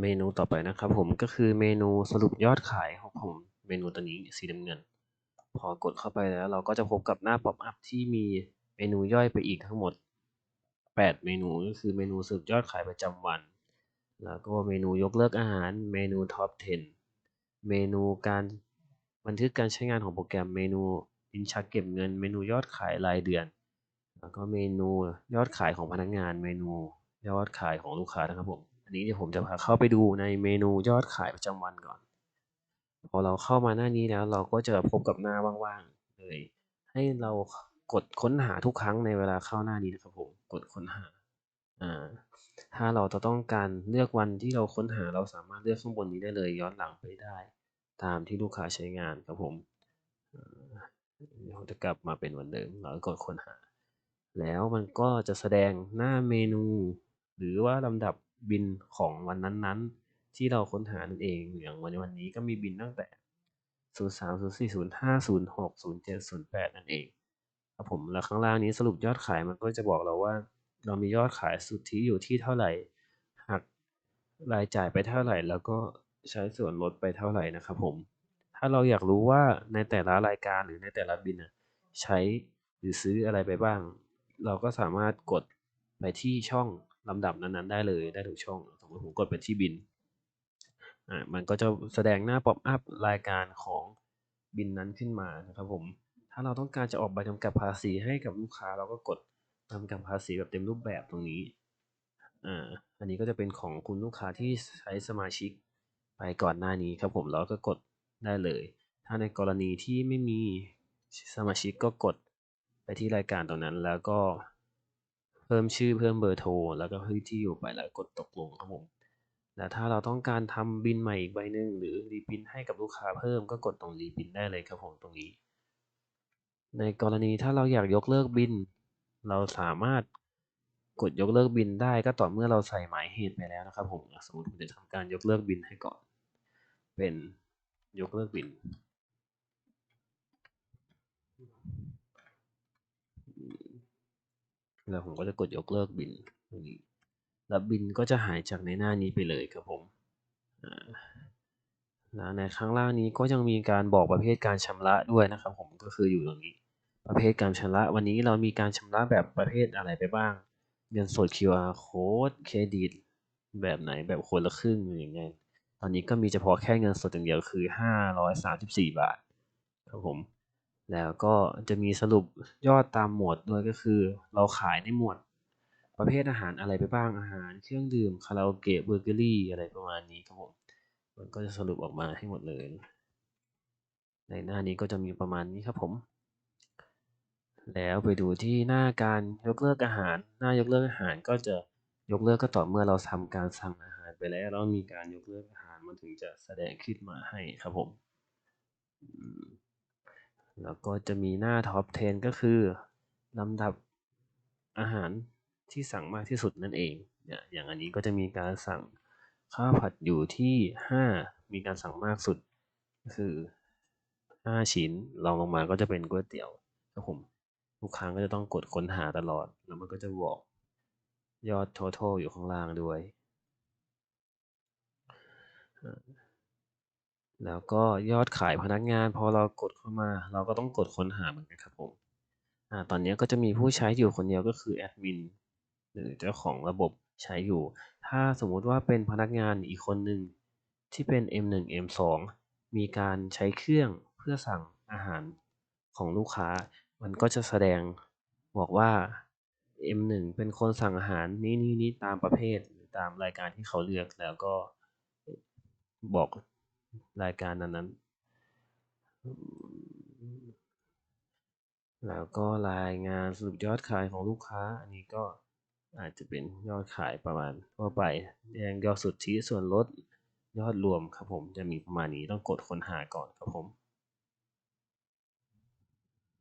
เมนูต่อไปนะครับผมก็คือเมนูสรุปยอดขายของผมเมนูตัวนี้สีน้ำเงิน พอกดเข้าไปแล้วเราก็จะพบกับหน้าป๊อปอัพที่มีเมนูย่อยไปอีกทั้งหมด 8 เมนูก็คือเมนูสรุปยอดขายประจำวัน แล้วก็เมนูยกเลิกอาหาร เมนูท็อป 10 เมนูการบันทึกการใช้งานของโปรแกรมเมนูอินชักเก็บเงิน เมนูยอดขายรายเดือน แล้วก็เมนูยอดขายของพนักงาน เมนูยอดขายของลูกค้านะครับผม นนี้เดี๋ยวผมจะพาเข้าไปดูในเมนูยอดขายประจำวันก่อน พอเราเข้ามาหน้านี้แล้วเราก็จะพบกับหน้าว่างๆเลย ให้เรากดค้นหาทุกครั้งในเวลาเข้าหน้านี้นะครับผมกดค้นหาอ่าถ้าเราจะต้องการเลือกวันที่เราค้นหาเราสามารถเลือกข้างบนนี้ได้เลยย้อนหลังไปได้ ตามที่ลูกค้าใช้งานครับผมเราจะกลับมาเป็นวันเดิมเรากดค้นหา แล้วมันก็จะแสดงหน้าเมนู หรือว่าลำดับ บินของวันนั้นๆ ที่เราค้นหานั่นเองอย่างวันวันนี้ก็มีบินตั้งแต่ 03 04 05 06 07 08 นั่นเองครับผมแล้วข้างล่างนี้สรุปยอดขายมันก็จะบอกเราว่า เรามียอดขายสุทธิอยู่ที่เท่าไหร่หักรายจ่ายไปเท่าไหร่ แล้วก็ใช้ส่วนลดไปเท่าไหร่นะครับผม ถ้าเราอยากรู้ว่าในแต่ละรายการหรือในแต่ละบินใช้หรือซื้ออะไรไปบ้าง เราก็สามารถกดไปที่ช่อง ลำดับนั้นๆได้เลยได้ทุกช่อง สมมติผมกดไปที่บินอ่ามันก็จะแสดงหน้าป๊อปอัพรายการของบินนั้นขึ้นมานะครับผม ถ้าเราต้องการจะออกใบกำกับภาษีให้กับลูกค้าเราก็กดกำกับภาษีแบบเต็มรูปแบบตรงนี้อ่าอันนี้ก็จะเป็นของคุณลูกค้าที่ใช้สมาชิกไปก่อนหน้านี้ครับผมเราก็กดได้เลย ถ้าในกรณีที่ไม่มีสมาชิกก็กดไปที่รายการตรงนั้นแล้วก็ พิ่มชื่อเพิ่มเบอร์โทรแล้วก็พื้นที่อยู่ไปแล้วกดตกลงครับผมแล้วถ้าเราต้องการทำบินใหม่อีกใบหนึ่งหรือรีพินให้กับลูกค้าเพิ่มก็กดตรงรีพินได้เลยครับผมตรงนี้ ในกรณีถ้าเราอยากยกเลิกบิน เราสามารถกดยกเลิกบินได้ก็ต่อเมื่อเราใส่หมายเหตุไปแล้วนะครับผมสมมติผมจะทำการยกเลิกบินให้ก่อน เป็นยกเลิกบิน แล้วผมก็จะกดยกเลิกบินตรงนี้แล้วบินก็จะหายจากในหน้านี้ไปเลยครับผมแล้วในข้างล่างนี้ก็ยังมีการบอกประเภทการชำระด้วยนะครับผมก็คืออยู่ตรงนี้ ประเภทการชำระวันนี้เรามีการชำระแบบประเภทอะไรไปบ้าง เงินสด QR code เครดิต แบบไหนแบบคนละครึ่งอย่างเงี้ยตอนนี้ก็มีเฉพาะแค่เงินสดอย่างเดียวคือ 534 บาทครับผม แล้วก็จะมีสรุปยอดตามหมวดด้วยก็คือ เราขายในหมวด ประเภทอาหารอะไรไปบ้างอาหารเครื่องดื่มคาราโอเกะเบเกอรี่อะไรประมาณนี้ครับผมมันก็จะสรุปออกมาให้หมดเลย ในหน้านี้ก็จะมีประมาณนี้ครับผม แล้วไปดูที่หน้าการยกเลิกอาหาร หน้ายกเลิกอาหารก็จะยกเลิกก็ต่อเมื่อเราทำการสั่งอาหารไปแล้วแล้วมีการยกเลิกอาหารมันถึงจะแสดงขึ้นมาให้ครับผม แล้วก็จะมีหน้าท็อป 10 ก็คือลำดับอาหารที่สั่งมากที่สุดนั่นเองเนี่ยอย่างอันนี้ก็จะมีการสั่งข้าวผัดอยู่ที่ 5 มีการสั่งมากสุดก็คือ 5 ชิ้นลองลงมาก็จะเป็นก๋วยเตี๋ยวครับผมทุกครั้งก็จะต้องกดค้นหาตลอด แล้วมันก็จะบอกยอด total อยู่ข้างล่างด้วย แล้วก็ยอดขายพนักงานพอเรากดเข้ามา เราก็ต้องกดค้นหาเหมือนกันครับผมอ่าตอนนี้ก็จะมีผู้ใช้อยู่คนเดียวก็คือแอดมินหรือเจ้าของระบบใช้อยู่ ถ้าสมมุติว่าเป็นพนักงานอีกคนหนึ่งที่เป็น M1 M2 มีการใช้เครื่องเพื่อสั่งอาหารของลูกค้า มันก็จะแสดงบอกว่า M1 เป็นคนสั่งอาหารนี้นี้นี้ตามประเภทหรือตามรายการที่เขาเลือกแล้วก็บอก รายการนั้นๆ แล้วก็รายงานสรุปยอดขายของลูกค้า อันนี้ก็อาจจะเป็นยอดขายประมาณทั่วไปแดงยอดสุทธิส่วนลดยอดรวมครับผมจะมีประมาณนี้ต้องกดค้นหาก่อนครับผม